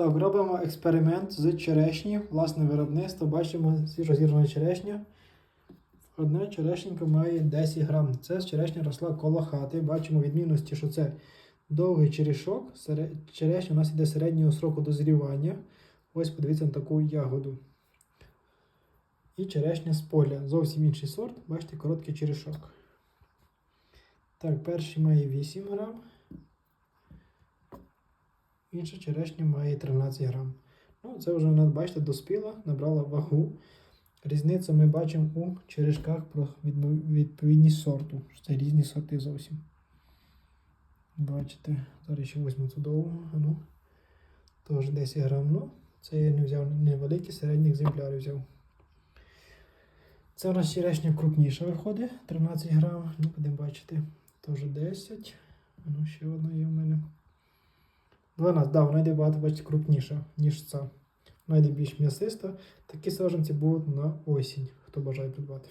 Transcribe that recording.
Так, робимо експеримент з черешні, власне виробництво. Бачимо свіжозірвана черешня. Одна черешенька має 10 грам. Це черешня росла коло хати. Бачимо відмінності, що це довгий черешок. Черешня у нас йде середнього сроку дозрівання. Ось подивіться на таку ягоду. І черешня з поля. Зовсім інший сорт. Бачите, короткий черешок. Так, перший має 8 грам. Інша черешня має 13 грам. Ну, це вже бачите, доспіла, набрала вагу. Різницю ми бачимо у черешках про відповідність сорту. Це різні сорти зовсім. Бачите, зараз ще візьму цю довгу. Ну, теж 10 грам. Ну, це я не взяв невеликий, середній екземпляр взяв. Це у нас черешня крупніша виходить, 13 грам. Ну, будемо бачити. Теж 10. Ну, ще одна є в мене. 12, да, вона йде багато бачите, крупніша, ніж ця. Вона йде більш м'ясиста. Такі саджанці будуть на осінь, хто бажає придбати.